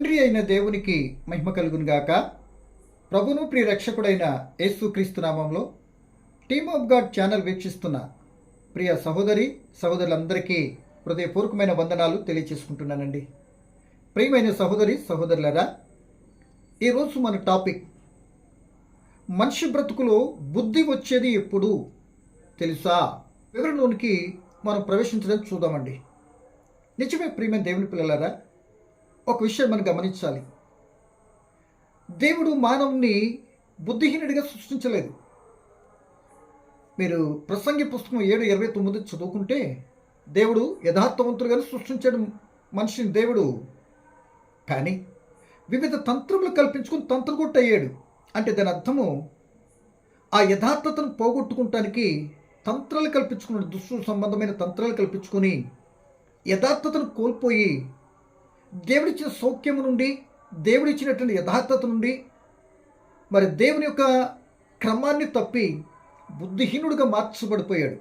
తండ్రి అయిన దేవునికి మహిమ కలుగునుగాక ప్రభును ప్రియ రక్షకుడైన యేసుక్రీస్తు నామంలో టీమ్ ఆఫ్ గాడ్ ఛానల్ వీక్షిస్తున్న ప్రియ సహోదరి సహోదరులందరికీ హృదయపూర్వకమైన వందనాలు తెలియచేసుకుంటున్నానండి. ప్రియమైన సహోదరి సహోదరులరా ఈరోజు మన టాపిక్ మనిషి బ్రతుకులో బుద్ధి వచ్చేది ఎప్పుడు తెలుసా? వివరణలోనికి మనం ప్రవేశించడం చూద్దామండి. నిజమే ప్రియమైన దేవుని పిల్లలారా ఒక విషయం మనం గమనించాలి. దేవుడు మానవుని బుద్ధిహీనుడిగా సృష్టించలేదు. మీరు ప్రసంగి పుస్తకం ఏడు ఇరవై తొమ్మిది చదువుకుంటే దేవుడు యథార్థవంతుడుగా సృష్టించాడు మనిషిని దేవుడు. కానీ వివిధ తంత్రములు కల్పించుకుని తంత్రగొట్టు అయ్యాడు అంటే దాని అర్థము ఆ యథార్థతను పోగొట్టుకుంటానికి తంత్రాలు కల్పించుకున్నాడు. దుష్టు సంబంధమైన తంత్రాలు కల్పించుకొని యథార్థతను కోల్పోయి దేవుడిచ్చిన సౌఖ్యము నుండి దేవుడిచ్చినటువంటి యథార్థత నుండి మరి దేవుని యొక్క క్రమాన్ని తప్పి బుద్ధిహీనుడిగా మార్చబడిపోయాడు.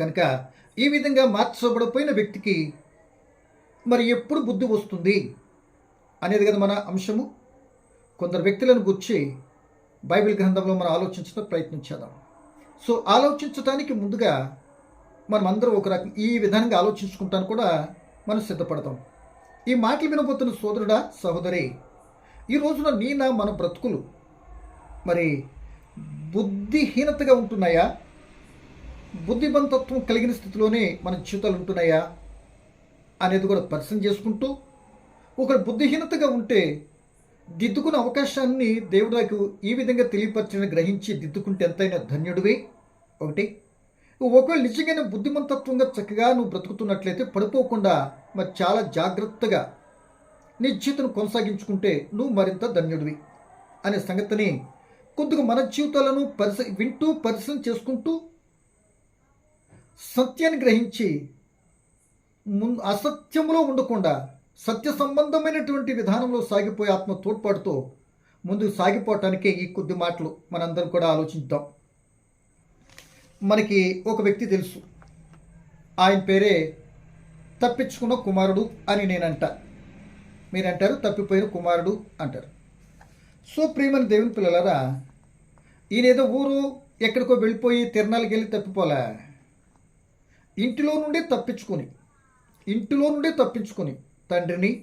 కనుక ఈ విధంగా మార్చబడిపోయిన వ్యక్తికి మరి ఎప్పుడు బుద్ధి వస్తుంది అనేది కదా మన అంశము. కొందరు వ్యక్తులను గుర్చి బైబిల్ గ్రంథంలో మనం ఆలోచించడం ప్రయత్నించేద్దాం. సో ఆలోచించడానికి ముందుగా మనం అందరం ఒక రకం ఈ విధంగా ఆలోచించుకుంటాను కూడా మనం సిద్ధపడతాం. ఈ మాటలు వినబోతున్న సోదరుడా సహోదరి ఈ రోజున నీ నా మన బ్రతుకులు. మరి బుద్ధిహీనతగా ఉంటున్నాయా? బుద్ధిమంతత్వం కలిగిన స్థితిలోనే మన జీవితాలు ఉంటున్నాయా? అనేది కూడా పరిశీలన చేసుకుంటూ ఒకరు బుద్ధిహీనతగా ఉంటే దిద్దుకున్న అవకాశాన్ని దేవుడు నాకు ఈ విధంగా తెలియపరచని గ్రహించి దిద్దుకుంటే ఎంతైనా ధన్యుడివి. ఒకటి. ఒకవేళ నిజంగానే బుద్ధిమంతత్వంగా చక్కగా నువ్వు బ్రతుకుతున్నట్లయితే పడిపోకుండా మరి చాలా జాగ్రత్తగా నీ జీవితం కొనసాగించుకుంటే నువ్వు మరింత ధన్యుడివి అనే సంగతిని కొద్దిగా మన జీవితాలను పరిశ వింటూ పరిశ్రమ చేసుకుంటూ సత్యాన్ని గ్రహించి ముందు అసత్యంలో ఉండకుండా సత్య సంబంధమైనటువంటి విధానంలో సాగిపోయే ఆత్మ తోడ్పాటుతో ముందుకు సాగిపోవటానికే ఈ కొద్ది మాటలు మనందరం కూడా ఆలోచిద్దాం. మనకి ఒక వ్యక్తి తెలుసు. ఆయన పేరే తప్పించుకున్న కుమారుడు అని నేనంట. మీరంటారు తప్పిపోయిన కుమారుడు అంటారు. సో ప్రియమైన దేవుని పిల్లలారా ఈయనేదో ఊరు ఎక్కడికో వెళ్ళిపోయి తిరణాలకి వెళ్ళి తప్పిపోలే. ఇంటిలో నుండే తప్పించుకొని ఇంటిలో నుండే తప్పించుకొని తండ్రిని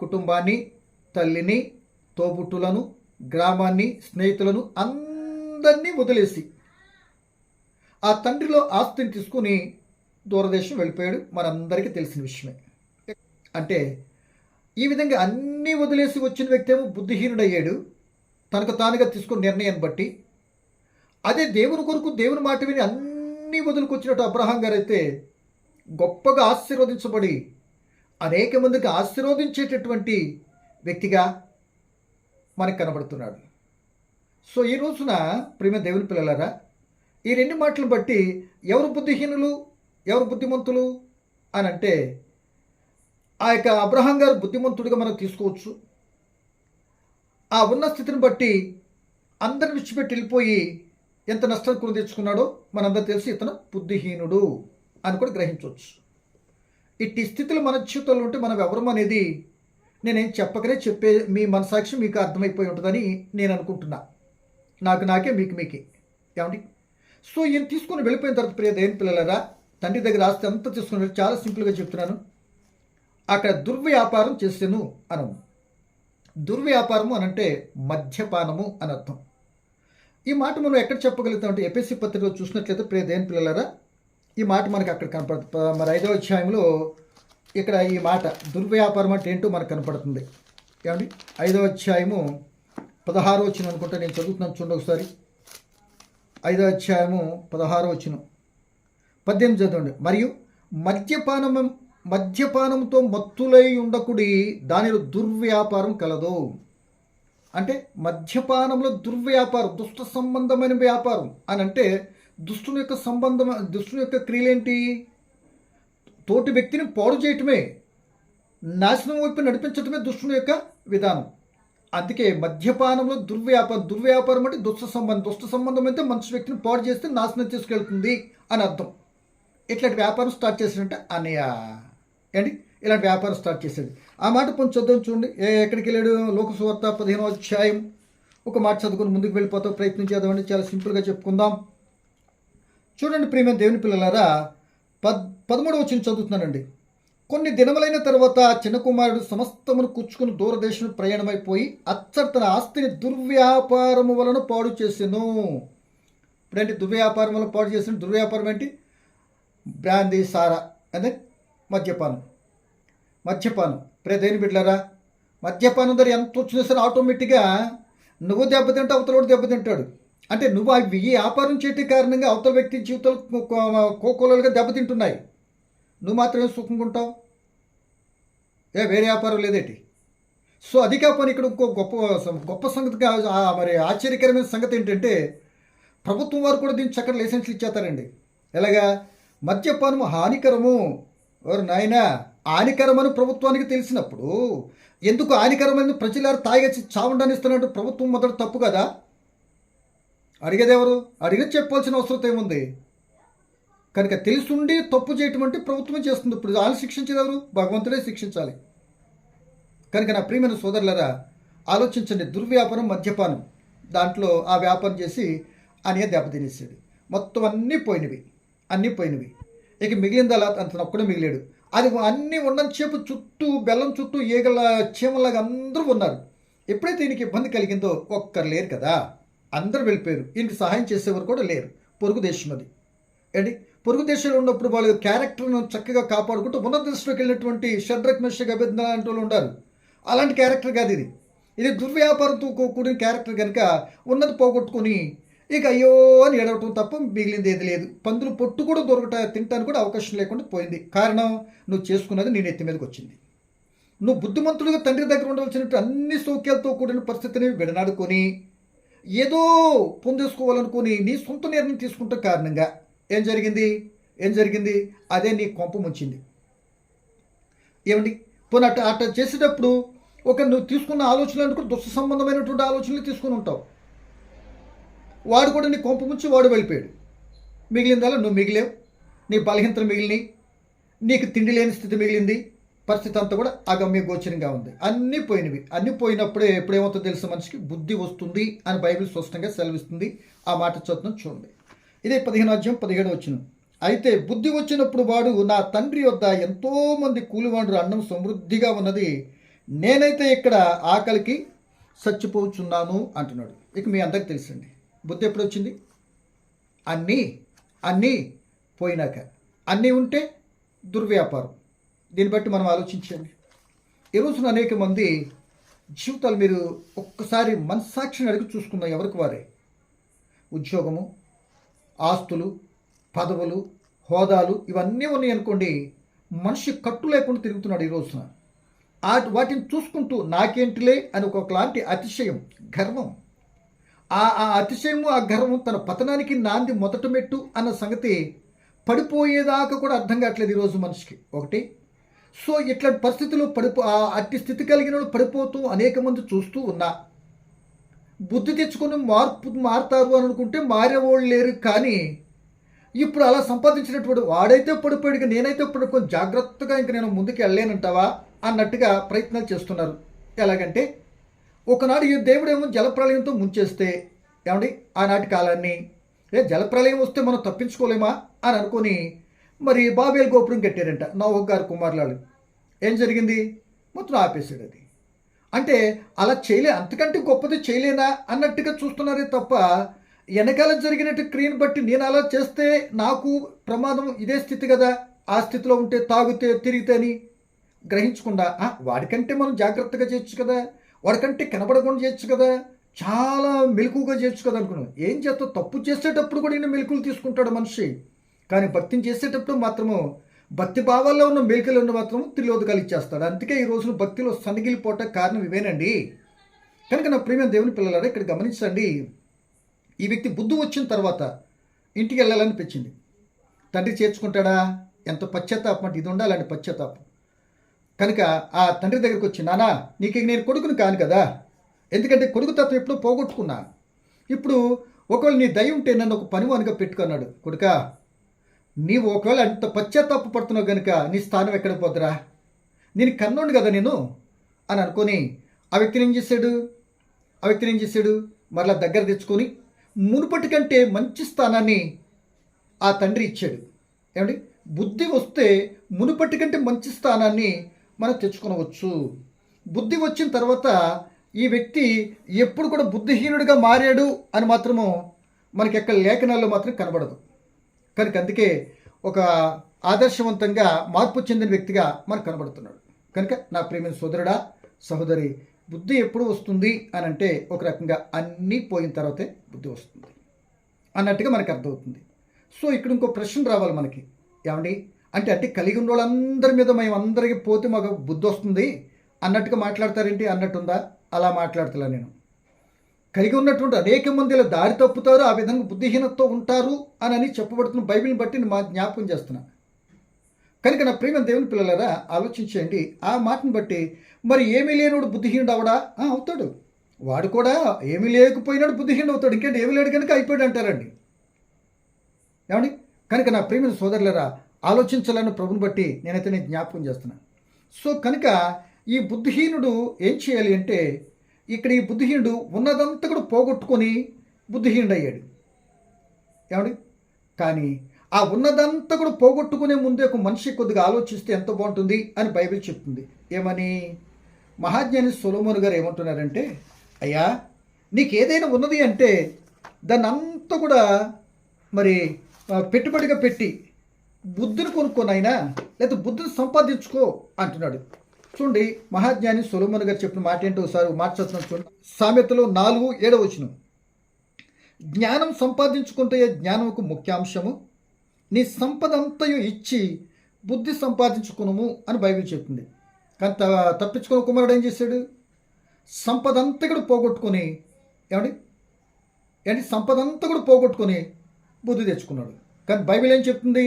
కుటుంబాన్ని తల్లిని తోబుట్టులను గ్రామాన్ని స్నేహితులను అందరినీ వదిలేసి ఆ తండ్రిలో ఆస్తిని తీసుకుని దూరదేశం వెళ్ళిపోయాడు. మనందరికీ తెలిసిన విషయమే. అంటే ఈ విధంగా అన్నీ వదిలేసి వచ్చిన వ్యక్తి ఏమో బుద్ధిహీనుడయ్యాడు. తనకు తానుగా తీసుకున్న నిర్ణయాన్ని బట్టి. అదే దేవుని కొరకు దేవుని మాట విని అన్నీ వదులుకొచ్చినట్టు అబ్రహాం గారు అయితే గొప్పగా ఆశీర్వదించబడి అనేక మందికి ఆశీర్వదించేటటువంటి వ్యక్తిగా మనకు కనబడుతున్నాడు. సో ఈ రోజున ప్రేమ దేవుని పిల్లలారా ఈ రెండు మాటలు బట్టి ఎవరు బుద్ధిహీనులు ఎవరు బుద్ధిమంతులు అని అంటే ఆ యొక్క అబ్రహాం గారు బుద్ధిమంతుడిగా మనం తీసుకోవచ్చు. ఆ ఉన్న స్థితిని బట్టి అందరిని విడిచిపెట్టి వెళ్ళిపోయి ఎంత నష్టాన్ని కొని తెచ్చుకున్నాడో మనందరూ తెలిసి ఇతను బుద్ధిహీనుడు అని కూడా గ్రహించవచ్చు. ఇట్టి స్థితిలో మన జీవితంలో ఉంటే మనం ఎవరం అనేది నేనేం చెప్పకనే చెప్పే మీ మనసాక్షి మీకు అర్థమైపోయి ఉంటుందని నేను అనుకుంటున్నా. నాకు నాకే మీకు మీకే. ఏమండి? సో ఈయన తీసుకుని వెళ్ళిపోయిన తర్వాత ప్రియ దేని పిల్లలరా తండ్రి దగ్గర ఆస్తి అంతా తీసుకుని చాలా సింపుల్గా చెప్తున్నాను. అక్కడ దుర్వ్యాపారం చేసాను అను దుర్వ్యాపారము అనంటే మద్యపానము అని అర్థం. ఈ మాట మనం ఎక్కడ చెప్పగలుగుతాం అంటే ఎపిఎస్సి పత్రికలో చూసినట్లయితే ప్రియ దేని పిల్లలరా ఈ మాట మనకి అక్కడ కనపడుతుంది మరి ఐదవ అధ్యాయంలో ఇక్కడ ఈ మాట దుర్వ్యాపారం అంటే ఏంటో మనకు కనపడుతుంది. ఏమండి? ఐదవ అధ్యాయము పదహారో వచ్చిన అనుకుంటా నేను చదువుతున్నాను చూడండి ఒకసారి. ఐదో అధ్యాయము పదహారో వచ్చిన పద్దెనిమిది చదవండి మరియు మద్యపానము మద్యపానంతో మత్తులై ఉండకుడి దానిలో దుర్వ్యాపారం కలదు. అంటే మద్యపానంలో దుర్వ్యాపారం దుష్ట సంబంధమైన వ్యాపారం అని అంటే దుష్టుని యొక్క సంబంధం దుష్టుని యొక్క క్రియలేంటి? తోటి వ్యక్తిని పాడు చేయటమే నాశనం వైపు నడిపించటమే దుష్టుని యొక్క విధానం. అందుకే మద్యపానంలో దుర్వ్యాపారం దుర్వ్యాపారం అంటే దుష్ట సంబంధం. దుష్ట సంబంధం అయితే మనిషి వ్యక్తిని పాడు చేస్తే నాశనం తీసుకెళ్తుంది అని అర్థం. ఇట్లాంటి వ్యాపారం స్టార్ట్ చేసినట్టే అన్నయ్య. ఏంటి? ఇలాంటి వ్యాపారం స్టార్ట్ చేశాడు ఆ మాట కొంచెం చదువు చూడండి. ఏ ఎక్కడికి వెళ్ళాడు? లోకసువార్త పదిహేనో అధ్యాయం. ఒక మాట చదువుకుని ముందుకు వెళ్ళిపోతాం. ప్రయత్నం చేద్దామండి. చాలా సింపుల్గా చెప్పుకుందాం. చూడండి ప్రేమ దేవుని పిల్లలారా పద్ పదమూడవ వచ్చిన చదువుతున్నానండి. కొన్ని దినములైన తర్వాత చిన్న కుమారుడు సమస్తమును కూర్చుకుని దూరదేశం ప్రయాణమైపోయి అచ్చట తన ఆస్తిని దుర్వ్యాపారము వలన పాడు చేసెను. ఇప్పుడేంటి దుర్వ్యాపారం వలన పాడు చేసిన. దుర్వ్యాపారం ఏంటి? బ్రాందీ సారా అదే మద్యపానం. మద్యపానం. ప్రే దేని మద్యపానం ధర ఎంత వచ్చినా సరే ఆటోమేటిక్గా నువ్వు దెబ్బతింటే అవతల వాడు దెబ్బతింటాడు అంటే నువ్వు అవి ఈ వ్యాపారం చేయటం కారణంగా అవతల వ్యక్తి జీవితాలు కోకోలుగా దెబ్బతింటున్నాయి నువ్వు మాత్రమే సుఖంగా ఉంటావు? ఏ వేరే వ్యాపారం లేదేటి? సో అది కాకపోతే ఇక్కడ ఇంకో గొప్ప గొప్ప సంగతి మరి ఆశ్చర్యకరమైన సంగతి ఏంటంటే ప్రభుత్వం వారు కూడా దీన్ని చక్కటి లైసెన్స్లు ఇచ్చేస్తారండి. ఎలాగా? మద్యపానము హానికరము. ఎవరు నాయన? హానికరమని ప్రభుత్వానికి తెలిసినప్పుడు ఎందుకు హానికరమైన ప్రజలారు తాగేసి చావండాన్ని ఇస్తున్నట్టు ప్రభుత్వం మొదట తప్పు కదా? అడిగేదెవరు అడిగిన అడిగి చెప్పాల్సిన అవసరం ఏముంది? కనుక తెలుసుండి తప్పు చేయటం అంటే ప్రభుత్వం చేస్తుంది. ఇప్పుడు వాళ్ళు శిక్షించగలరు భగవంతుడే శిక్షించాలి. కనుక నా ప్రియమైన సోదరులరా ఆలోచించండి. దుర్వ్యాపారం మద్యపానం. దాంట్లో ఆ వ్యాపారం చేసి అనే దెబ్బతినేసాడు మొత్తం అన్నీ పోయినవి. అన్నీ పోయినవి. ఇక మిగిలింది అలా అంత ఒక్కడే మిగిలాడు. అది అన్నీ ఉన్నంతసేపు చుట్టూ బెల్లం చుట్టూ ఈగల చీమలాగా అందరూ ఉన్నారు. ఎప్పుడైతే దీనికి ఇబ్బంది కలిగిందో ఒక్కరు లేరు కదా. అందరూ వెళ్ళిపోయారు. ఈయనకి సహాయం చేసేవారు కూడా లేరు. పొరుగు దేశం అది. ఏంటి? పొరుగు దేశంలో ఉన్నప్పుడు వాళ్ళ క్యారెక్టర్ను చక్కగా కాపాడుకుంటూ ఉన్నత దృష్టిలోకి వెళ్ళినటువంటి షడ్రక్ మెషక్ అభిజ్ఞ లాంటి వాళ్ళు ఉండారు అలాంటి క్యారెక్టర్ కాదు ఇది. ఇది దుర్వ్యాపారంతో కూడిన క్యారెక్టర్ కనుక ఉన్నది పోగొట్టుకొని ఇక అయ్యో అని ఏడవటం తప్ప మిగిలింది ఏది లేదు. పందులు పొట్టు కూడా దొరకట తినడానికి కూడా అవకాశం లేకుండా పోయింది. కారణం నువ్వు చేసుకున్నది నీ నెత్తి మీదకి వచ్చింది. నువ్వు బుద్ధిమంతుడిగా తండ్రి దగ్గర ఉండవలసినట్టు అన్ని సౌఖ్యాలతో కూడిన పరిస్థితిని విడనాడుకొని ఏదో పొందేసుకోవాలనుకుని నీ సొంత నిర్ణయం తీసుకుంటే కారణంగా ఏం జరిగింది? ఏం జరిగింది? అదే నీ కొంప ముంచింది. ఏమండి? పోనీ అట్ట అట్ట చేసేటప్పుడు ఒక నువ్వు తీసుకున్న ఆలోచనలు అనుకో దుష్ట సంబంధమైనటువంటి ఆలోచనలు తీసుకుని ఉంటావు. వాడు కూడా నీ కొంప ముంచి వాడు వెళ్ళిపోయాడు. మిగిలిందల్లా నువ్వు మిగిలేవు. నీ బలహీనతలు మిగిలినాయి. నీకు తిండి లేని స్థితి మిగిలింది. పరిస్థితి అంతా కూడా అగమ్య గోచరంగా ఉంది. అన్నీ పోయినవి. అన్నీ పోయినప్పుడే ఎప్పుడేమవుతుందో తెలిసిన మనిషికి? బుద్ధి వస్తుంది అని బైబిల్ స్పష్టంగా సెలవిస్తుంది. ఆ మాట చదువుతున్నాం చూడండి. ఇదే పదిహేను అధ్యాయం పదిహేడు వచ్చిన అయితే బుద్ధి వచ్చినప్పుడు వాడు నా తండ్రి వద్ద ఎంతోమంది కూలివాడు అన్నం సమృద్ధిగా ఉన్నది నేనైతే ఇక్కడ ఆకలికి చచ్చిపోచున్నాను అంటున్నాడు. ఇక మీ అందరికి తెలుసండి. బుద్ధి ఎప్పుడు వచ్చింది? అన్నీ అన్నీ పోయినాక. అన్నీ ఉంటే దుర్వ్యాపారం. దీన్ని బట్టి మనం ఆలోచించండి. ఈ రోజున అనేక మంది జీవితాలు మీరు ఒక్కసారి మనస్సాక్షిని అడిగి చూసుకుందాం ఎవరికి వారే? ఉద్యోగము ఆస్తులు పదవులు హోదాలు ఇవన్నీ ఉన్నాయి అనుకోండి మనిషి కట్టు లేకుండా తిరుగుతున్నాడు ఈ రోజున. వాటిని చూసుకుంటూ నాకేంటిలే అని ఒకలాంటి అతిశయం గర్వం. ఆ ఆ అతిశయము ఆ గర్వం తన పతనానికి నాంది మొదట మెట్టు అన్న సంగతి పడిపోయేదాకా కూడా అర్థం కావట్లేదు ఈరోజు మనిషికి. ఒకటి సో ఇట్లాంటి పరిస్థితులు పడిపో ఆ అట్టి స్థితి కలిగిన వాళ్ళు పడిపోతూ అనేక మంది చూస్తూ ఉన్నా బుద్ధి తెచ్చుకొని మార్పు మారుతారు అని అనుకుంటే మారేవాళ్ళు లేరు. కానీ ఇప్పుడు అలా సంపాదించినటువంటి వాడైతే పడిపోయాడు ఇక నేనైతే పడుకొని జాగ్రత్తగా ఇంక నేను ముందుకు వెళ్ళలేనంటావా అన్నట్టుగా ప్రయత్నాలు చేస్తున్నారు. ఎలాగంటే ఒకనాడు ఈ దేవుడేమో జలప్రలయంతో ముంచేస్తే ఏమండి? ఆనాటి కాలాన్ని. ఏ జలప్రలయం వస్తే మనం తప్పించుకోలేమా అని అనుకొని మరి బాబేల్ గోపురం కట్టారంట నా ఒక గారు కుమారులాలు. ఏం జరిగింది? మొత్తం ఆపేశాడు అది. అంటే అలా చేయలే అంతకంటే గొప్పది చేయలేనా అన్నట్టుగా చూస్తున్నారే తప్ప వెనకాల జరిగినట్టు క్రియను బట్టి నేను అలా చేస్తే నాకు ప్రమాదం ఇదే స్థితి కదా? ఆ స్థితిలో ఉంటే తాగితే తిరిగితే అని గ్రహించకుండా వాడికంటే మనం జాగ్రత్తగా చేయొచ్చు కదా? వాడికంటే కనబడకుండా చేయొచ్చు కదా? చాలా మెలకుగా చేయొచ్చు కదా అనుకున్నాను. ఏం చేస్తావు? తప్పు చేసేటప్పుడు కూడా నేను మెలకులు తీసుకుంటాడు మనిషి. కానీ భక్తిని చేసేటప్పుడు మాత్రము భక్తి భావాల్లో ఉన్న మెలికలను మాత్రం త్రిలోదకాలు ఇచ్చేస్తాడు. అందుకే ఈ రోజున భక్తిలో సన్నగిలిపోవటం కారణం ఇవేనండి. కనుక నా ప్రేమ దేవుని పిల్లలారా ఇక్కడ గమనించండి. ఈ వ్యక్తి బుద్ధి వచ్చిన తర్వాత ఇంటికి వెళ్ళాలనిపించింది తండ్రి చేర్చుకుంటాడా? ఎంత పశ్చాత్తాపం అంటే ఇది ఉండాలండి పశ్చాత్తాపం. కనుక ఆ తండ్రి దగ్గరికి వచ్చి నానా నీకు నేను కొడుకుని కాను కదా. ఎందుకంటే కొడుకు తత్వం ఎప్పుడో పోగొట్టుకున్నా. ఇప్పుడు ఒకవేళ నీ దయ ఉంటే నన్ను ఒక పనివానిగా పెట్టుకున్నాడు. కొడుకా నీవు ఒకవేళ అంత పశ్చాత్తాప పడుతున్నావు కనుక నీ స్థానం ఎక్కడ పోద్దురా? నేను కన్నోడు కదా నేను? అని అనుకొని ఆ వ్యక్తిని ఏం చేశాడు? ఆ వ్యక్తిని ఏం చేశాడు? మరలా దగ్గర తెచ్చుకొని మునుపటి కంటే మంచి స్థానాన్ని ఆ తండ్రి ఇచ్చాడు. ఏమండి? బుద్ధి వస్తే మునుపటి కంటే మంచి స్థానాన్ని మనం తెచ్చుకునవచ్చు. బుద్ధి వచ్చిన తర్వాత ఈ వ్యక్తి ఎప్పుడు కూడా బుద్ధిహీనుడిగా మారాడు అని మాత్రము మనకి ఎక్కడ లేఖనాల్లో మాత్రం కనబడదు. కనుక అందుకే ఒక ఆదర్శవంతంగా మార్పు చెందిన వ్యక్తిగా మనకు కనబడుతున్నాడు. కనుక నా ప్రేమైన సోదరుడా సహోదరి బుద్ధి ఎప్పుడు వస్తుంది అని అంటే ఒక రకంగా అన్నీ పోయిన తర్వాతే బుద్ధి వస్తుంది అన్నట్టుగా మనకు అర్థమవుతుంది. సో ఇక్కడ ఇంకో ప్రశ్న రావాలి మనకి. ఏమండి? అంటే అంటే కలిగి ఉన్న వాళ్ళందరి మీద మేము అందరికీ పోతే మాకు బుద్ధి వస్తుంది అన్నట్టుగా మాట్లాడతారేంటి? అన్నట్టుందా? అలా మాట్లాడతలే నేను. కలిగి ఉన్నటువంటి అనేక మంది ఇలా దారి తప్పుతారు ఆ విధంగా బుద్ధిహీనతతో ఉంటారు అని అని చెప్పబడుతున్న బైబిల్ని బట్టి నేను మా జ్ఞాపకం చేస్తున్నా. కనుక నా ప్రేమ దేవుని పిల్లలరా ఆలోచించండి. ఆ మాటను బట్టి మరి ఏమీ లేనివాడు బుద్ధిహీనుడు అవడా? అవుతాడు. వాడు కూడా ఏమీ లేకపోయినాడు బుద్ధిహీనుడు అవుతాడు. ఇంకేంటి? ఏమీ లేడు కనుక అయిపోయాడు అంటారండి. ఏమండి? కనుక నా ప్రేమ సోదరులరా ఆలోచించాలని ప్రభుని బట్టి నేనైతే నేను జ్ఞాపకం చేస్తున్నాను సో కనుక ఈ బుద్ధిహీనుడు ఏం చేయాలి అంటే ఇక్కడ ఈ బుద్ధిహీనుడు ఉన్నదంతా కూడా పోగొట్టుకొని బుద్ధిహీనుడు అయ్యాడు ఏమండి? కానీ ఆ ఉన్నదంతా కూడా పోగొట్టుకునే ముందే ఒక మనిషి కొద్దిగా ఆలోచిస్తే ఎంత బాగుంటుంది అని బైబిల్ చెప్తుంది. ఏమని? మహాజ్ఞాని సొలోమోన్ గారు ఏమంటున్నారంటే అయ్యా నీకు ఏదైనా ఉన్నది అంటే దాన్ని అంతా కూడా మరి పెట్టుబడిగా పెట్టి బుద్ధిని కొనుక్కోనైనా లేదా బుద్ధిని సంపాదించుకో అంటున్నాడు. చూడండి మహాజ్ఞాని సొలోమోన్ గారు చెప్పిన మాట ఏంటో ఒకసారి మాట చూడండి. సామెతలో నాలుగు ఏడవ వచనం. జ్ఞానం సంపాదించుకుంటే జ్ఞానముకు ముఖ్యాంశము. నీ సంపద అంతయు ఇచ్చి బుద్ధి సంపాదించుకునుము అని బైబిల్ చెప్తుంది. కానీ తప్పించుకున్న కుమారుడు ఏం చేశాడు? సంపద అంతా కూడా పోగొట్టుకొని ఏమండి? ఏంటి? సంపద అంతా కూడా పోగొట్టుకొని బుద్ధి తెచ్చుకున్నాడు. కానీ బైబిల్ ఏం చెప్తుంది?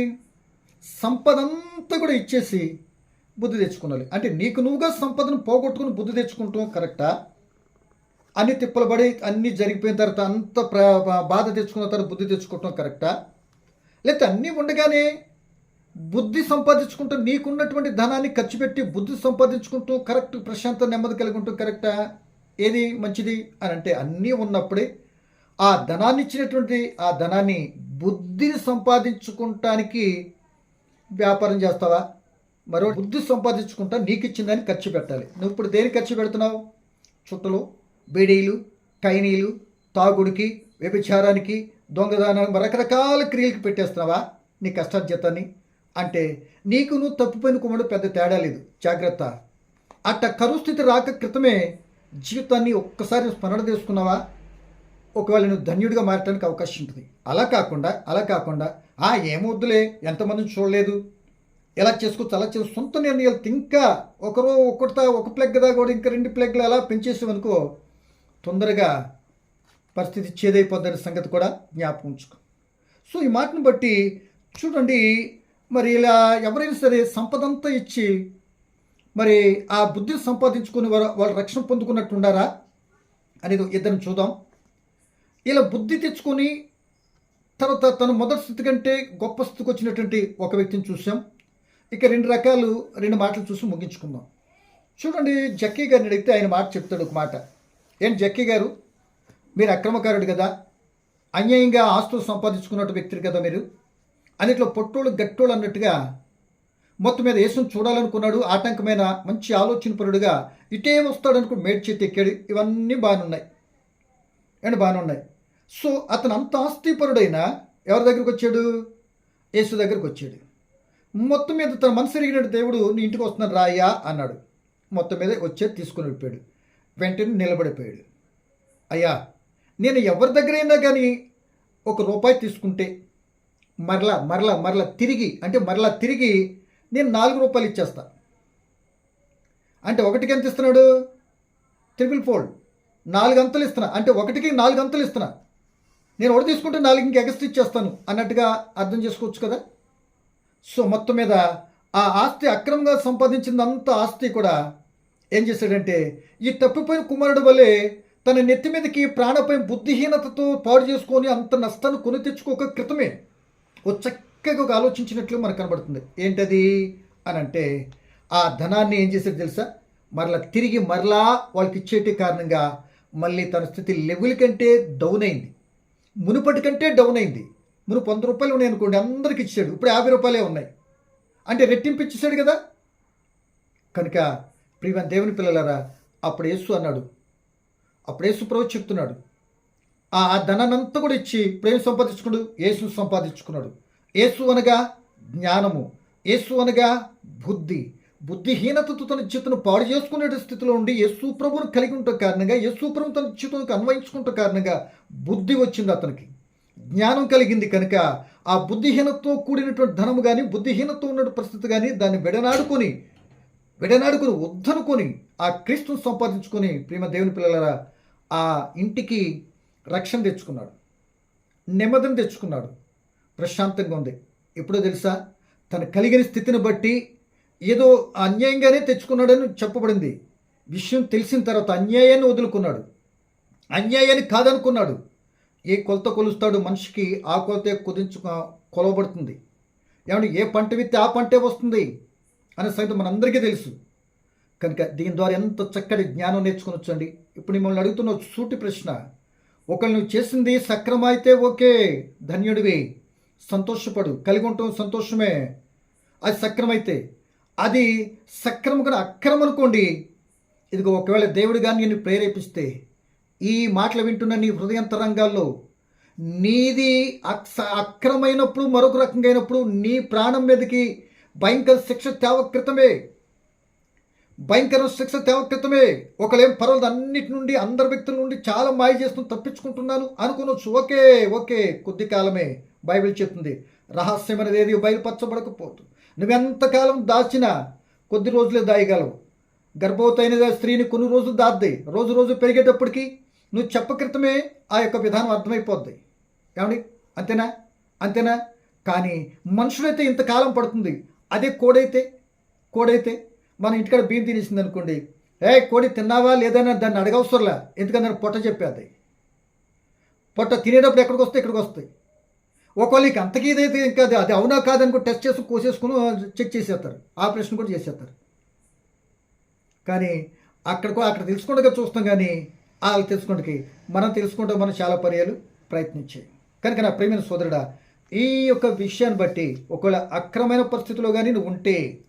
సంపద అంతా కూడా ఇచ్చేసి బుద్ధి తెచ్చుకోవాలి అంటే నీకు నువ్వుగా సంపదను పోగొట్టుకుని బుద్ధి తెచ్చుకుంటాం కరెక్టా అన్ని తిప్పలు పడి అన్ని జరిగిపోయిన తర్వాత అంత బాధ తెచ్చుకున్న తర్వాత బుద్ధి తెచ్చుకోవటం కరెక్టా లేకపోతే అన్నీ ఉండగానే బుద్ధి సంపాదించుకుంటూ నీకున్నటువంటి ధనాన్ని ఖర్చు పెట్టి బుద్ధి సంపాదించుకుంటూ కరెక్ట్ ప్రశాంత నెమ్మది కలిగి ఉంటూ కరెక్టా ఏది మంచిది అని అంటే అన్నీ ఉన్నప్పుడే ఆ ధనాన్ని ఇచ్చినటువంటి ఆ ధనాన్ని బుద్ధిని సంపాదించుకుంటానికి వ్యాపారం చేస్తావా? మరో బుద్ధి సంపాదించుకుంటా నీకు ఇచ్చిందని ఖర్చు పెట్టాలి. నువ్వు ఇప్పుడు దేని ఖర్చు పెడుతున్నావు? చుట్టలు బీడీలు కైనీలు తాగుడికి వ్యభిచారానికి దొంగదానానికి రకరకాల క్రియలకు పెట్టేస్తున్నావా? నీ కష్టార్జితాన్ని. అంటే నీకు నువ్వు తప్పిపోయిన కుమ్మడు పెద్ద తేడా లేదు. జాగ్రత్త. అట్ట కరుస్థితి రాక క్రితమే జీవితాన్ని ఒక్కసారి స్మరణ తీసుకున్నావా ఒకవేళ నువ్వు ధన్యుడిగా మారటానికి అవకాశం ఉంటుంది. అలా కాకుండా అలా కాకుండా ఆ ఏమొద్దులే ఎంతమందిని చూడలేదు. ఎలా చేసుకోవచ్చు అలా చేసుకో సొంత నిర్ణయాలు ఇంకా ఒకరు ఒకటితో ఒక ప్లగ్ దాకా కూడా ఇంకా రెండు ప్లగ్లు అలా పెంచేసామనుకో తొందరగా పరిస్థితి చేదైపోద్దనే సంగతి కూడా జ్ఞాపకం ఉంచుకో. సో ఈ మాటను బట్టి చూడండి మరి ఇలా ఎవరైనా సరే సంపదంతా ఇచ్చి మరి ఆ బుద్ధిని సంపాదించుకొని వారు వాళ్ళు రక్షణ పొందుకున్నట్టు ఉండారా? అనేది ఇద్దరిని చూద్దాం. ఇలా బుద్ధి తెచ్చుకొని తర్వాత తను మొదటి స్థితి కంటే గొప్ప స్థితికి వచ్చినటువంటి ఒక వ్యక్తిని చూసాం. ఇక రెండు రకాలు రెండు మాటలు చూసి ముగించుకుందాం. చూడండి జక్కీ గారిని అడిగితే ఆయన మాట చెప్తాడు ఒక మాట. ఏంటి జక్కీ గారు? మీరు అక్రమకారుడు కదా. అన్యాయంగా ఆస్తులు సంపాదించుకున్నట్టు వ్యక్తులు కదా మీరు. అన్నిట్లో పొట్టోళ్ళు గట్టోళ్ళు అన్నట్టుగా మొత్తం మీద యేసును చూడాలనుకున్నాడు. ఆటంకమైన మంచి ఆలోచన పరుడుగా ఇటే వస్తాడనుకుని మేడ్ చేతి ఎక్కాడు. ఇవన్నీ బాగానున్నాయి అండ్ బాగానే ఉన్నాయి సో అతను అంత ఆస్తిపరుడైనా ఎవరి దగ్గరికి వచ్చాడు? యేసు దగ్గరికి వచ్చాడు. మొత్తం మీద తన మనసు ఎరిగినట్టు దేవుడు నీ ఇంటికి వస్తున్నాను రాయ్యా అన్నాడు. మొత్తం మీద వచ్చే తీసుకుని వెళ్ళిపోయాడు. వెంటనే నిలబడిపోయాడు. అయ్యా నేను ఎవరి దగ్గరైనా కానీ ఒక రూపాయి తీసుకుంటే మరలా మరలా మరలా తిరిగి అంటే మరలా తిరిగి నేను నాలుగు రూపాయలు ఇచ్చేస్తా. అంటే ఒకటికి ఎంత ఇస్తున్నాడు? ట్రిపుల్ ఫోల్డ్ నాలుగు అంతలు ఇస్తున్నా. అంటే ఒకటికి నాలుగు అంతలు ఇస్తున్నా. నేను ఒకటి తీసుకుంటే నాలుగు ఇంక ఎగస్ట్ ఇచ్చేస్తాను అన్నట్టుగా అర్థం చేసుకోవచ్చు కదా? సో మొత్తం మీద ఆ ఆస్తి అక్రమంగా సంపాదించినంత ఆస్తి కూడా ఏం చేశాడంటే ఈ తప్పిపోయిన కుమారుడు వలె తన నెత్తి మీదకి ప్రాణపై బుద్ధిహీనతతో పాడు చేసుకొని అంత నష్టాన్ని కొని తెచ్చుకోక క్రితమే ఓ చక్కగా ఒక ఆలోచించినట్లు మనకు కనబడుతుంది. ఏంటది అని అంటే ఆ ధనాన్ని ఏం చేశాడు తెలుసా? మరలా తిరిగి మరలా వాళ్ళకి ఇచ్చేటి కారణంగా మళ్ళీ తన స్థితి లెవెల్ కంటే డౌన్ అయింది. మునుపటి కంటే డౌన్ అయింది. నువ్వు వంద రూపాయలు ఉన్నాయి అనుకోండి అందరికి ఇచ్చాడు. ఇప్పుడు యాభై రూపాయలే ఉన్నాయి. అంటే రెట్టింపు ఇచ్చేసాడు కదా. కనుక ప్రియమైన దేవుని పిల్లలారా అప్పుడు యేసు అన్నాడు. అప్పుడు యేసు ప్రభు చెప్తున్నాడు. ఆ ధనాన్నంతా కూడా ఇచ్చి ప్రేమ సంపాదించుకున్నాడు యేసు సంపాదించుకున్నాడు. యేసు అనగా జ్ఞానము యేసు అనగా బుద్ధి. బుద్ధిహీనతతో తన జీవితం పాడు చేసుకునే స్థితిలో ఉండి యేసు ప్రభువును కలిగి ఉంటే కారణంగా యేసు ప్రభు తన జీవితానికి అన్వయించుకుంటే కారణంగా బుద్ధి వచ్చింది అతనికి. జ్ఞానం కలిగింది కనుక ఆ బుద్ధిహీనతతో కూడినటువంటి ధనము కానీ బుద్ధిహీనతతో ఉన్న పరిస్థితి కానీ దాన్ని విడనాడుకొని విడనాడుకుని వద్దనుకొని ఆ క్రీస్తుని సంపాదించుకొని ప్రేమ దేవుని పిల్లలరా ఆ ఇంటికి రక్షణ తెచ్చుకున్నాడు. నెమ్మదిని తెచ్చుకున్నాడు. ప్రశాంతంగా ఉంది. ఎప్పుడో తెలుసా? తను కలిగిన స్థితిని బట్టి ఏదో అన్యాయంగానే తెచ్చుకున్నాడని చెప్పబడింది. విషయం తెలిసిన తర్వాత అన్యాయాన్ని వదులుకున్నాడు. అన్యాయాన్ని కాదనుకున్నాడు. ఏ కొలత కొలుస్తాడు మనిషికి ఆ కొలతే కుదించు కొలవబడుతుంది. ఏమంటే ఏ పంట విత్తే ఆ పంటే వస్తుంది అనే సంగతి మనందరికీ తెలుసు. కనుక దీని ద్వారా ఎంత చక్కటి జ్ఞానం నేర్చుకొనొచ్చండి. ఇప్పుడు మిమ్మల్ని అడుగుతున్న సూటి ప్రశ్న. ఒకళ్ళు నువ్వు చేసింది సక్రమ అయితే ఓకే ధన్యుడివి. సంతోషపడు కలిగి ఉండటం సంతోషమే. అది సక్రమైతే. అది సక్రమ కూడా అక్రమనుకోండి. ఇదిగో ఒకవేళ దేవుడు కానీ నేను ప్రేరేపిస్తే ఈ మాటలు వింటున్న నీ హృదయంతరంగాల్లో నీది అక్స అక్రమైనప్పుడు మరొక రకంగా అయినప్పుడు నీ ప్రాణం మీదకి భయంకర శిక్ష తేవకృతమే భయంకర శిక్ష తేవకృతమే ఒకళ్ళేం పర్వాలేదు అన్నిటి నుండి అందరి వ్యక్తుల నుండి చాలా మాయ చేస్తూ తప్పించుకుంటున్నాను అనుకోవచ్చు ఓకే ఓకే కొద్ది కాలమే బైబిల్ చెప్తుంది. రహస్యం అనేది ఏది బయలుపరచబడకపోతు నువ్వెంతకాలం దాచినా కొద్ది రోజులే దాయగలవు. గర్భవతైన అయిన స్త్రీని కొన్ని రోజులు దాద్ది రోజు రోజు పెరిగేటప్పటికీ నువ్వు చెప్ప క్రితమే ఆ యొక్క విధానం అర్థమైపోద్ది. ఏమండి? అంతేనా? అంతేనా? కానీ మనుషులైతే ఇంతకాలం పడుతుంది. అదే కోడైతే కోడైతే మన ఇంటికాడ బియ్యం తినేసింది అనుకోండి ఏ కోడి తిన్నావా లేదని దాన్ని అడగవసరంలా. ఎందుకంటే పొట్ట చెప్పేది. పొట్ట తినేటప్పుడు ఎక్కడికి వస్తే ఇక్కడికి వస్తాయి. ఒకవేళ నీకు అంతకీ ఇదైతే ఇంకా అది అవునా కాదని టెస్ట్ చేసి కోసేసుకుని చెక్ చేసేస్తారు. ఆపరేషన్ కూడా చేసేస్తారు. కానీ అక్కడికో అక్కడ తెలుసుకుండగా చూస్తాం కానీ వాళ్ళు తెలుసుకోవడానికి మనం తెలుసుకుంటూ మనం చాలా పర్యాలు ప్రయత్నించాయి. కనుక నా ప్రేమైన సోదరుడా ఈ యొక్క విషయాన్ని బట్టి ఒకవేళ అక్రమైన పరిస్థితిలో కానీ నువ్వు ఉంటే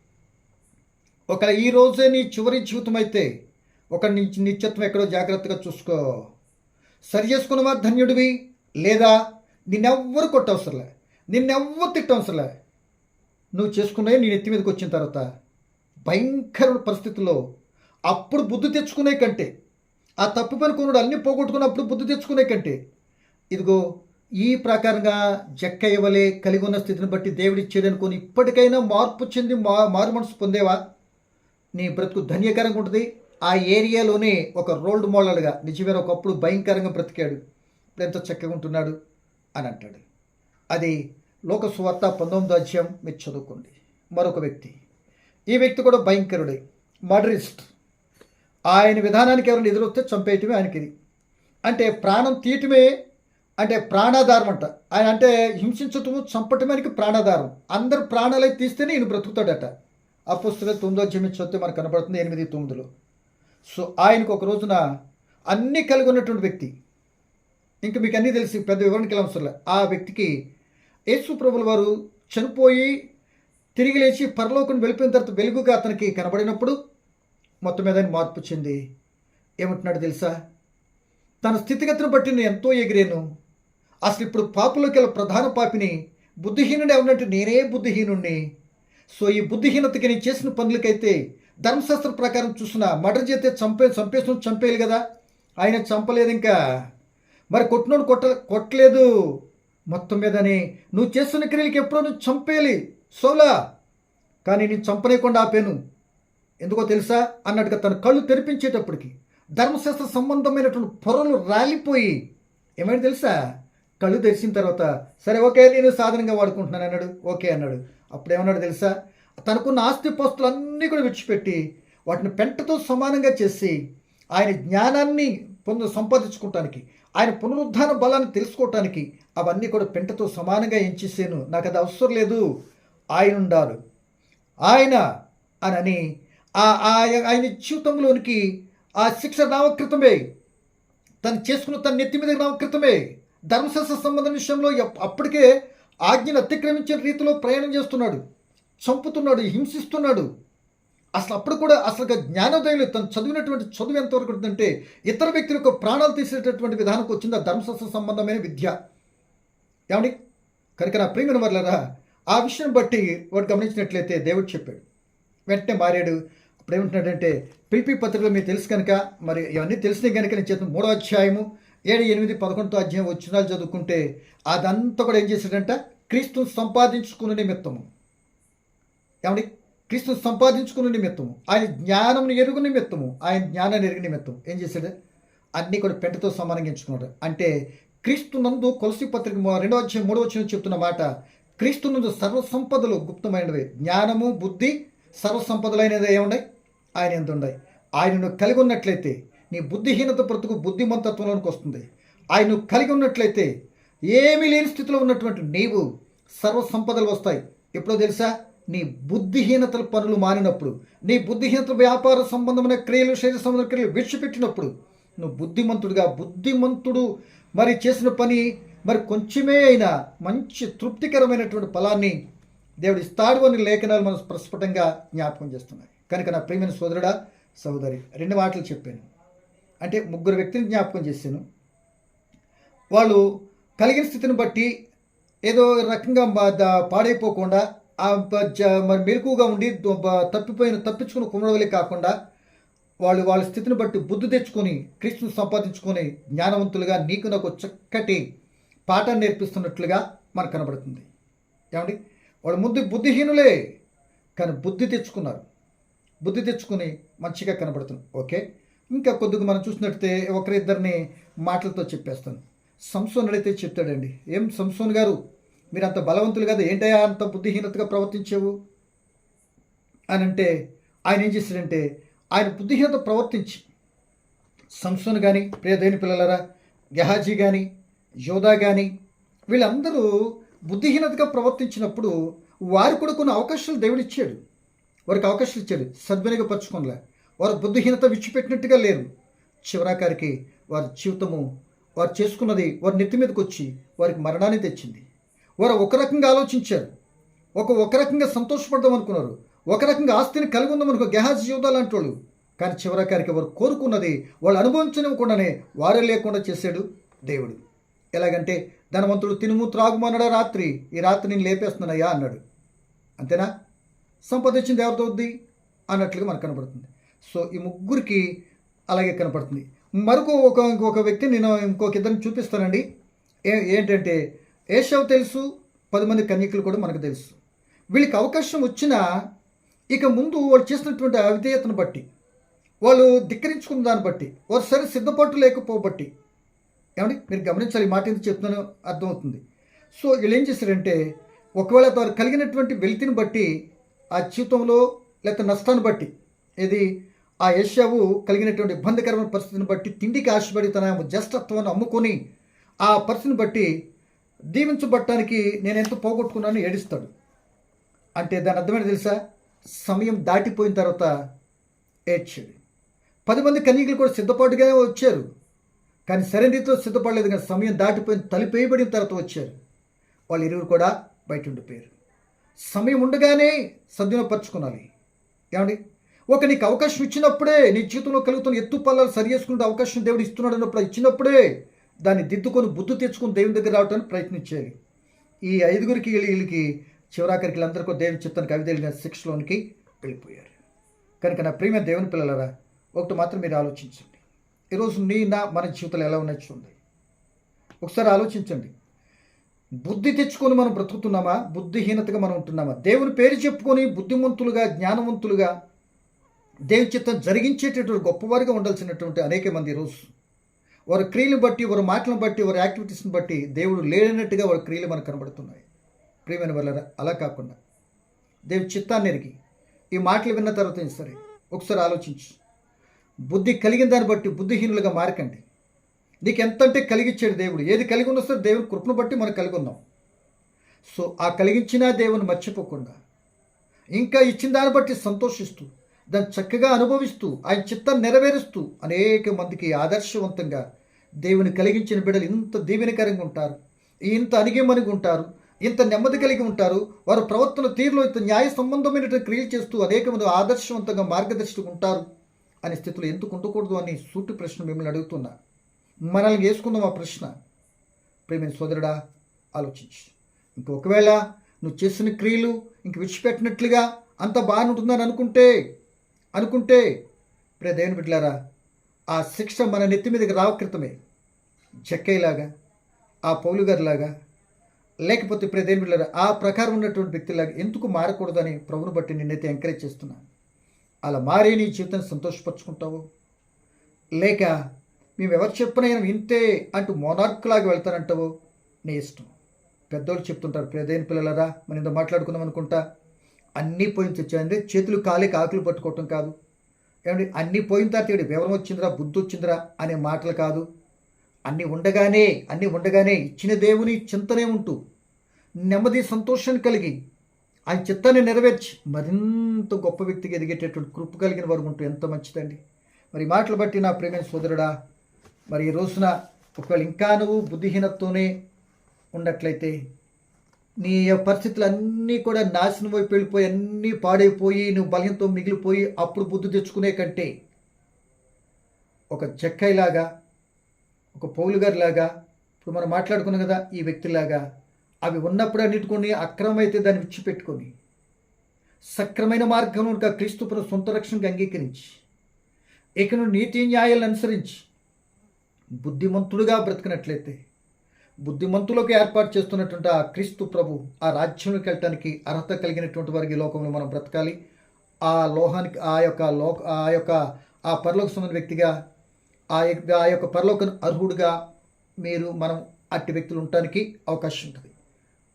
ఒకవేళ ఈ రోజే నీ చివరి జీవితం అయితే ఒక నీ నిత్యత్వం ఎక్కడో జాగ్రత్తగా చూసుకో. సరి చేసుకున్నవా ధన్యుడివి లేదా నిన్నెవ్వరు కొట్టవసరలే నిన్నెవ్వరు తిట్టవసరలే నువ్వు చేసుకున్నవి నీ నెత్తి మీదకి వచ్చిన తర్వాత భయంకర పరిస్థితుల్లో అప్పుడు బుద్ధి తెచ్చుకునే కంటే ఆ తప్పు పని కొనుడు అన్నీ పోగొట్టుకున్నప్పుడు బుద్ధి తెచ్చుకునే కంటే ఇదిగో ఈ ప్రకారంగా జక్క ఇవ్వలే కలిగి ఉన్న స్థితిని బట్టి దేవుడు అనుకుని ఇప్పటికైనా మార్పు చెంది మా మారు మనసు పొందేవా? నీ బ్రతుకు ధన్యకరంగా ఉంటుంది. ఆ ఏరియాలోనే ఒక రోల్డ్ మోడల్గా నిజమైన ఒకప్పుడు భయంకరంగా బ్రతికాడు. ఎంతో ఎంత చక్కగా ఉంటున్నాడు అని అంటాడు. అది లోక సువార్త పంతొమ్మిదో అధ్యాయం మీరు చదువుకోండి. మరొక వ్యక్తి. ఈ వ్యక్తి కూడా భయంకరుడే మర్డరిస్ట్ ఆయన విధానానికి ఎవరైనా ఎదురొస్తే చంపేయటమే ఆయనకి ఇది. అంటే ప్రాణం తీయటమే అంటే ప్రాణాధారం అంట. ఆయన అంటే హింసించటము చంపటమే ఆయనకి ప్రాణాధారం. అందరు ప్రాణాలై తీస్తేనే ఈయన బ్రతుకుతాడట. ఆ పుస్తకం తొమ్మిదో అధ్యాయం చదివితే మనకు కనబడుతుంది ఎనిమిది తొమ్మిదిలో. సో ఆయనకు ఒక రోజున అన్నీ కలిగి ఉన్నటువంటి వ్యక్తి. ఇంకా మీకు అన్నీ తెలిసి పెద్ద వివరణకి అవసరం ఆ వ్యక్తికి యేసు ప్రభుల వారు చనిపోయి తిరిగి లేచి పరలోకం వెళ్ళిపోయిన తర్వాత వెలుగుగా అతనికి కనబడినప్పుడు మొత్తం మీద మార్పు చెంది. ఏమంటున్నాడు తెలుసా? తన స్థితిగతిని బట్టి నేను ఎంతో ఎగిరాను. అసలు ఇప్పుడు పాపలోకి ప్రధాన పాపిని బుద్ధిహీనుడు ఉన్నట్టు నేనే బుద్ధిహీనుణ్ణి. సో ఈ బుద్ధిహీనతకి నేను చేసిన పనులకైతే ధర్మశాస్త్రం ప్రకారం చూసిన మర్డర్ చేస్తే చంపే చంపేసిన చంపేయాలి కదా? ఆయన చంపలేదు ఇంకా. మరి కొట్టినోడు కొట్ట కొట్టలేదు. మొత్తం మీదని నువ్వు చేస్తున్న క్రియలకి ఎప్పుడో నువ్వు చంపేయాలి. సోలా! కానీ నేను చంపనేయకుండా ఆపాను. ఎందుకో తెలుసా? అన్నట్టుగా తన కళ్ళు తెరిపించేటప్పటికి ధర్మశాస్త్ర సంబంధమైనటువంటి పొరలు రాలిపోయి ఏమైనా తెలుసా? కళ్ళు తెరిచిన తర్వాత సరే ఓకే నేను సాధనంగా వాడుకుంటున్నాను అన్నాడు. ఓకే అన్నాడు. అప్పుడు ఏమన్నాడు తెలుసా? తనకున్న ఆస్తి పోస్తులు అన్నీ కూడా విడిచిపెట్టి వాటిని పెంటతో సమానంగా చేసి ఆయన జ్ఞానాన్ని పొందు సంపాదించుకోవటానికి ఆయన పునరుద్ధాన బలాన్ని తెలుసుకోవటానికి అవన్నీ కూడా పెంటతో సమానంగా ఎంచేసాను. నాకు అది అవసరం లేదు. ఆయన ఉండాలి. ఆయన అని ఆయన జీవితంలోనికి ఆ శిక్ష నామకృతమే తను చేసుకున్న తన నెత్తి మీద నామకృతమే ధర్మశాస్త్ర సంబంధం విషయంలో అప్పటికే ఆజ్ఞను అతిక్రమించిన రీతిలో ప్రయాణం చేస్తున్నాడు చంపుతున్నాడు హింసిస్తున్నాడు. అసలు అప్పుడు కూడా అసలు జ్ఞానోదయం లేదు. తను చదివినటువంటి చదువు ఎంతవరకు ఉంటుందంటే ఇతర వ్యక్తుల యొక్క ప్రాణాలు తీసేటటువంటి విధానంకి వచ్చింది ఆ ధర్మశాస్త్ర సంబంధమైన విద్య. ఏమండి? కనుక నా ప్రియమైన వర్లరా ఆ విషయం బట్టి వాడు గమనించినట్లయితే దేవుడు చెప్పాడు. వెంటనే మారాడు. అప్పుడు ఏమంటున్నాడంటే పిలిపి పత్రికలు మీకు తెలుసు కనుక మరి ఇవన్నీ తెలిసిన కనుక నేను చేసిన మూడో అధ్యాయము ఏడు ఎనిమిది పదకొండుతో అధ్యాయం వచ్చినాలు చదువుకుంటే అదంతా కూడా ఏం చేశాడంట? క్రీస్తుని సంపాదించుకున్న నిమిత్తము. ఏమండి? క్రీస్తును సంపాదించుకున్న నిమిత్తము. ఆయన జ్ఞానం ఎరుగు నిమిత్తము. ఆయన జ్ఞానాన్ని ఎరుగు నిమిత్తం. ఏం చేశాడు? అన్నీ కూడా పెంటతో సమానంగా ఎంచుకున్నాడు. అంటే క్రీస్తు నందు కొలసి పత్రిక రెండో అధ్యాయం మూడో వచ్చిన చెప్తున్న మాట క్రీస్తు నందు సర్వ సంపదలు గుప్తమైనవి. జ్ఞానము బుద్ధి సర్వ సంపదలైనది ఏమున్నాయి? ఆయన ఎంత ఉన్నాయి ఆయనను కలిగి ఉన్నట్లయితే నీ బుద్ధిహీనత బ్రతుకు బుద్ధిమంతత్వంలోనికి వస్తుంది. ఆయనను కలిగి ఉన్నట్లయితే ఏమీ లేని స్థితిలో ఉన్నటువంటి నీవు సర్వ సంపదలు వస్తాయి. ఎప్పుడో తెలుసా? నీ బుద్ధిహీనతల పనులు మానినప్పుడు నీ బుద్ధిహీనత వ్యాపార సంబంధమైన క్రియలు శరీర సంబంధమైన క్రియలు విడిచిపెట్టినప్పుడు నువ్వు బుద్ధిమంతుడుగా బుద్ధిమంతుడు మరి చేసిన పని మరి కొంచెమే అయినా మంచి తృప్తికరమైనటువంటి ఫలాన్ని దేవుడు ఇస్తాడు అని లేఖనాలు మనం ప్రస్ఫుటంగా జ్ఞాపకం చేస్తున్నాయి. కనుక నా ప్రియమైన సోదరుడా సోదరి రెండు మాటలు చెప్పాను. అంటే ముగ్గురు వ్యక్తిని జ్ఞాపకం చేశాను. వాళ్ళు కలిగిన స్థితిని బట్టి ఏదో రకంగా పాడైపోకుండా మరి మెలకుగా ఉండి తప్పిపోయిన తప్పించుకుని కుమరవలే కాకుండా వాళ్ళు వాళ్ళ స్థితిని బట్టి బుద్ధి తెచ్చుకొని క్రీస్తుని సంపాదించుకొని జ్ఞానవంతులుగా నీకు నాకు చక్కటి పాఠాన్ని నేర్పిస్తున్నట్లుగా మనకు కనబడుతుంది. ఏమండి? వాళ్ళు ముందు బుద్ధిహీనులే కానీ బుద్ధి తెచ్చుకున్నారు. బుద్ధి తెచ్చుకొని మంచిగా కనబడుతుంది. ఓకే? ఇంకా కొద్దిగా మనం చూసినట్టే ఒకరిద్దరిని మాటలతో చెప్పేస్తాను సంసోన్ అడిగితే చెప్తాడండి ఏం సంసోన్ గారు మీరు అంత బలవంతులు కదా ఏంటయ్యా అంత బుద్ధిహీనతగా ప్రవర్తించావు? అని అంటే ఆయన ఏం చేశాడంటే ఆయన బుద్ధిహీనత ప్రవర్తించి సంసోన్ కానీ ప్రియదైన పిల్లలరా గెహాజీ కానీ యోధా కానీ వీళ్ళందరూ బుద్ధిహీనతగా ప్రవర్తించినప్పుడు వారు కూడా కొన్ని అవకాశాలు దేవుడిచ్చాడు. వారికి అవకాశాలు ఇచ్చాడు. సద్వినియోగపరచుకోలే వారు బుద్ధిహీనత విడిచిపెట్టినట్టుగా లేరు. చివరాకారికి వారి జీవితము వారు చేసుకున్నది వారి నెత్తి మీదకి వచ్చి వారికి మరణాన్ని తెచ్చింది. వారు ఒక రకంగా ఆలోచించారు. ఒక ఒక రకంగా సంతోషపడదాం అనుకున్నారు. ఒక రకంగా ఆస్తిని కలిగి ఉందాం అనుకో గెహాజ్ యోధా లాంటి వాళ్ళు. కానీ చివరాకారికి వారు కోరుకున్నది వాళ్ళు అనుభవించనివ్వకుండానే వారే లేకుండా చేశాడు దేవుడు. ఎలాగంటే ధనవంతుడు తినుము త్రాగుమన్నాడా రాత్రి. ఈ రాత్రి నేను లేపేస్తున్నానయ్యా అన్నాడు. అంతేనా? సంపాదించింది ఎవరితో అవుద్ది అన్నట్లుగా మనకు కనబడుతుంది సో ఈ ముగ్గురికి అలాగే కనపడుతుంది. మరొక ఒక ఇంకొక వ్యక్తి నేను ఇంకొక ఇద్దరిని చూపిస్తానండి. ఏ ఏంటంటే ఏషవ్ తెలుసు పది మంది కన్యకులు కూడా మనకు తెలుసు. వీళ్ళకి అవకాశం వచ్చినా ఇక ముందు వాళ్ళు చేసినటువంటి అవిధేయతను బట్టి వాళ్ళు ధిక్కరించుకున్న దాన్ని బట్టి వారు సరే సిద్ధపాటు లేకపోబట్టి ఏమండి? మీరు గమనించాలి ఈ మాట ఎందుకు చెప్తున్నానో అర్థమవుతుంది. సో వీళ్ళు ఏం చేశారంటే ఒకవేళ వారు కలిగినటువంటి వెలితిని బట్టి ఆ జీవితంలో లేకపోతే నష్టాన్ని బట్టి ఇది ఆ ఏషియావు కలిగినటువంటి ఇబ్బందికరమైన పరిస్థితిని బట్టి తిండికి ఆశపడి తన జ్యేష్ఠత్వాన్ని అమ్ముకొని ఆ పరిస్థితిని బట్టి దీవించబట్టడానికి నేను ఎంత పోగొట్టుకున్నాను ఏడుస్తాడు. అంటే దాని అర్థమైనా తెలుసా? సమయం దాటిపోయిన తర్వాత ఏడ్చాడు పది మంది కన్యకులు కూడా సిద్ధపాటుగానే వచ్చారు. కానీ సరైన రీతిలో సిద్ధపడలేదు కానీ సమయం దాటిపోయిన తలిపేయబడిన తర్వాత వచ్చారు. వాళ్ళు ఇరువురు కూడా బయట ఉండిపోయారు. సమయం ఉండగానే సద్వినపరచుకోవాలి ఏమండి? ఒక నీకు అవకాశం ఇచ్చినప్పుడే నీ జీవితంలో కలుగుతున్న ఎత్తు పల్లాలు సరి చేసుకునే అవకాశం దేవుడు ఇస్తున్నాడు అన్నప్పుడు ఇచ్చినప్పుడే దాన్ని దిద్దుకొని బుద్ధి తెచ్చుకొని దేవుని దగ్గర రావడానికి ప్రయత్నించేది ఈ ఐదుగురికి వీళ్ళకి చివరాఖరికి వీళ్ళందరికీ దేవుని చిత్తానికి అవిధేలిన శిక్షలోనికి వెళ్ళిపోయారు. కనుక నా ప్రియమైన దేవుని పిల్లలరా ఒకటి మాత్రం మీరు ఆలోచించండి. ఈరోజు నీ నా మన జీవితాలు ఎలా ఉన్నాయి చూడండి. ఒకసారి ఆలోచించండి. బుద్ధి తెచ్చుకొని మనం బ్రతుకుతున్నామా? బుద్ధిహీనతగా మనం ఉంటున్నామా? దేవుని పేరు చెప్పుకొని బుద్ధిమంతులుగా జ్ఞానవంతులుగా దేవుని చిత్తం జరిగించేటటువంటి గొప్పవారిగా ఉండాల్సినటువంటి అనేక మంది ఈరోజు వారి క్రియలు బట్టి వారి మాటలను బట్టి వారి యాక్టివిటీస్ని బట్టి దేవుడు లేనట్టుగా వారి క్రియలు మనకు కనబడుతున్నాయి. ప్రియమైన వల్ల అలా కాకుండా దేవుని చిత్తాన్ని ఎరిగి ఈ మాటలు విన్న తర్వాత సరే ఒకసారి ఆలోచించు బుద్ధి కలిగిన దాన్ని బట్టి బుద్ధిహీనులుగా మారకండి. నీకు ఎంత అంటే కలిగించాడు దేవుడు. ఏది కలిగి ఉన్నా సరే దేవుని కృపను బట్టి మనం కలిగి ఉన్నాం సో ఆ కలిగించిన దేవుని మర్చిపోకుండా ఇంకా ఇచ్చిన దాన్ని బట్టి సంతోషిస్తూ దాన్ని చక్కగా అనుభవిస్తూ ఆయన చిత్తాన్ని నెరవేరుస్తూ అనేక మందికి ఆదర్శవంతంగా దేవుని కలిగించిన బిడ్డలు ఇంత దీవెనకరంగా ఉంటారు ఇంత అణిగిమణిగి ఉంటారు ఇంత నెమ్మది కలిగి ఉంటారు. వారు ప్రవర్తన తీరులో ఇంత న్యాయ సంబంధమైన క్రియలు చేస్తూ అనేక మంది ఆదర్శవంతంగా మార్గదర్శకులు ఉంటారు అనే స్థితిలో ఎందుకు ఉండకూడదు అని సూటి ప్రశ్న మిమ్మల్ని అడుగుతున్నా. మనల్ని వేసుకుందాం ఆ ప్రశ్న. ప్రేమైన సోదరుడా ఆలోచించు. ఇంక ఒకవేళ నువ్వు చేసిన క్రియలు ఇంక విడిచిపెట్టినట్లుగా అంత బాగానే ఉంటుందని అనుకుంటే అనుకుంటే ప్రే దేవుని బిడ్డలారా ఆ శిక్ష మన నెత్తి మీదకి రావకృతమే జక్కయ్యలాగా ఆ పౌలుగారిలాగా లేకపోతే ప్రే దేవుని బిడ్డలారా ఆ ప్రకారం ఉన్నటువంటి వ్యక్తిలాగా ఎందుకు మారకూడదని ప్రభుని బట్టి నిన్నైతే ఎంకరేజ్ చేస్తున్నా. అలా మారే నీ జీవితాన్ని సంతోషపరుచుకుంటావు. లేక మేము ఎవరు చెప్పినైనా వింటే అంటూ మోనార్క్లాగా వెళ్తానంటావు? నీ ఇష్టం. పెద్దోళ్ళు చెప్తుంటారు పేదైన పిల్లలరా మనం ఇంత మాట్లాడుకుందాం అనుకుంటా? అన్నీ పోయిన తెచ్చాయంటే చేతులు కాలి ఆకులు పట్టుకోవటం కాదు. ఏమంటే అన్నీ పోయిన తర్వాత వివరం వచ్చిందిరా బుద్ధి వచ్చిందిరా అనే మాటలు కాదు. అన్నీ ఉండగానే అన్నీ ఉండగానే ఇచ్చిన దేవుని చింతనే ఉంటూ నెమ్మది సంతోషం కలిగి ఆయన చిత్తాన్ని నెరవేర్చి మరింత గొప్ప వ్యక్తికి ఎదిగేటటువంటి కృప కలిగిన వారు ఉంటూ ఎంత మంచిదండి. మరి మాటలు బట్టి నా ప్రేమ సోదరుడా మరి ఈ రోజున ఒకవేళ ఇంకా నువ్వు బుద్ధిహీనతతోనే ఉన్నట్లయితే నీ పరిస్థితులు అన్నీ కూడా నాశనం వైపు వెళ్ళిపోయి అన్నీ పాడైపోయి నువ్వు బలంతో మిగిలిపోయి అప్పుడు బుద్ధి తెచ్చుకునే కంటే ఒక చెక్కైలాగా ఒక పౌలు గారిలాగా ఇప్పుడు మనం మాట్లాడుకున్నాం కదా ఈ వ్యక్తిలాగా అవి ఉన్నప్పుడు అన్నిటికొని అక్రమైతే దాన్ని విచ్చిపెట్టుకొని సక్రమైన మార్గంలో ఒక సొంత రక్షణకు అంగీకరించి ఇక నువ్వు నీతి న్యాయాలను అనుసరించి బుద్ధిమంతుడుగా బ్రతికినట్లయితే బుద్ధిమంతులకు ఏర్పాటు చేస్తున్నటువంటి ఆ క్రీస్తు ప్రభు ఆ రాజ్యంలోకి వెళ్ళటానికి అర్హత కలిగినటువంటి వారికి ఈ లోకంలో మనం బ్రతకాలి. ఆ లోహానికి ఆ యొక్క లోక ఆ యొక్క ఆ పరలోక సంబంధ వ్యక్తిగా ఆ యొక్క ఆ యొక్క పరలోక అర్హుడుగా మీరు మనం అట్టి వ్యక్తులు ఉండటానికి అవకాశం ఉంటుంది.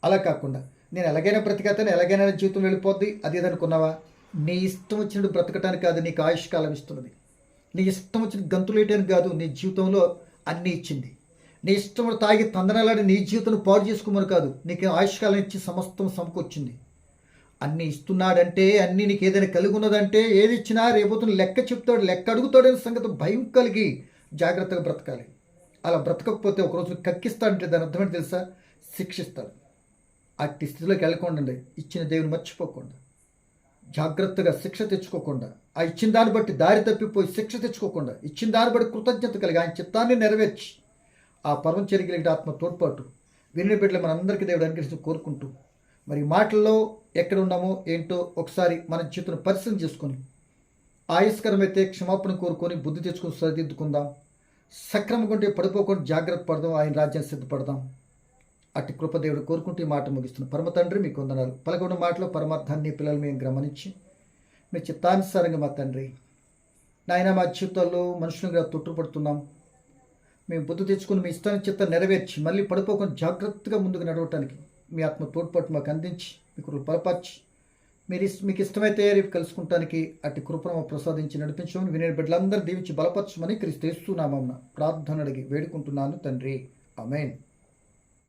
అలా కాకుండా నేను ఎలాగైనా బ్రతికేతాను ఎలాగైనా జీవితం వెళ్ళిపోద్ది అదేదనుకున్నావా నీ ఇష్టం వచ్చినట్టు బ్రతకటానికి కాదు నీకు ఆయుష్కాలం ఇస్తున్నది. నీ ఇష్టం వచ్చిన గంతులేయటానికి కాదు నీ జీవితంలో అన్నీ ఇచ్చింది. నీ ఇష్టం తాగి తందనాలాడి నీ జీవితం పాడు చేసుకోమని కాదు నీకు ఆయుష్కాలం ఇచ్చి సమస్తం సమకూర్చింది. అన్నీ ఇస్తున్నాడంటే అన్నీ నీకు ఏదైనా కలిగి ఉన్నదంటే ఏది ఇచ్చినా రేపోతున్న లెక్క చెప్తాడు లెక్క అడుగుతాడనే సంగతి భయం కలిగి జాగ్రత్తగా బ్రతకాలి. అలా బ్రతకకపోతే ఒకరోజు కక్కిస్తాడంటే దాని అర్థమేంటి తెలుసా? శిక్షిస్తాడు. అట్టి స్థితిలోకి వెళ్ళకుండా ఇచ్చిన దేవుని మర్చిపోకుండా. జాగ్రత్తగా శిక్ష తెచ్చుకోకుండా ఆ ఇచ్చిన దాన్ని బట్టి దారి తప్పిపోయి శిక్ష తెచ్చుకోకుండా ఇచ్చిన దాన్ని బట్టి కృతజ్ఞత కలిగి ఆయన చిత్తాన్ని నెరవేర్చి ఆ పరమ చెరిగిలిగిన ఆత్మ తోడ్పాటు విని బిడ్డలు మనందరికీ దేవుడు అనుగ్రహించి కోరుకుంటూ మరి మాటల్లో ఎక్కడ ఉన్నామో ఏంటో ఒకసారి మన జీవితం పరిశీలన చేసుకొని ఆయుష్కరమైతే క్షమాపణ కోరుకొని బుద్ధి తెచ్చుకొని సరిదిద్దుకుందాం సక్రమంగా ఉంటే పడిపోకుండా జాగ్రత్త పడదాం ఆయన రాజ్యాన్ని సిద్ధపడదాం. అట్టి కృపదేవుడు కోరుకుంటూ ఈ మాట ముగిస్తున్న పరమ తండ్రి మీకు వందనాలు పలకొండ మాటలో పరమార్థాన్ని పిల్లలు మేము గమనించి మీ చిత్తానుసారంగా మా తండ్రి. నాయన మా జీవితాల్లో మనుషులుగా తొట్టుపడుతున్నాం. మేము బుద్ధి తెచ్చుకుని మీ ఇష్టాన్ని చిత్తం నెరవేర్చి మళ్ళీ పడిపోకుండా జాగ్రత్తగా ముందుకు నడవటానికి మీ ఆత్మ తోడ్పాటు మాకు అందించి మీ కృపలు బలపరిచి మీరు మీకు ఇష్టమైతే రేపు కలుసుకుంటానికి అట్టి కృపను ప్రసాదించి నడిపించమని వినే బిడ్డలందరూ దీవించి బలపరచమని క్రీస్తు నామం ప్రార్థన అడిగి వేడుకుంటున్నాను తండ్రి. అమేన్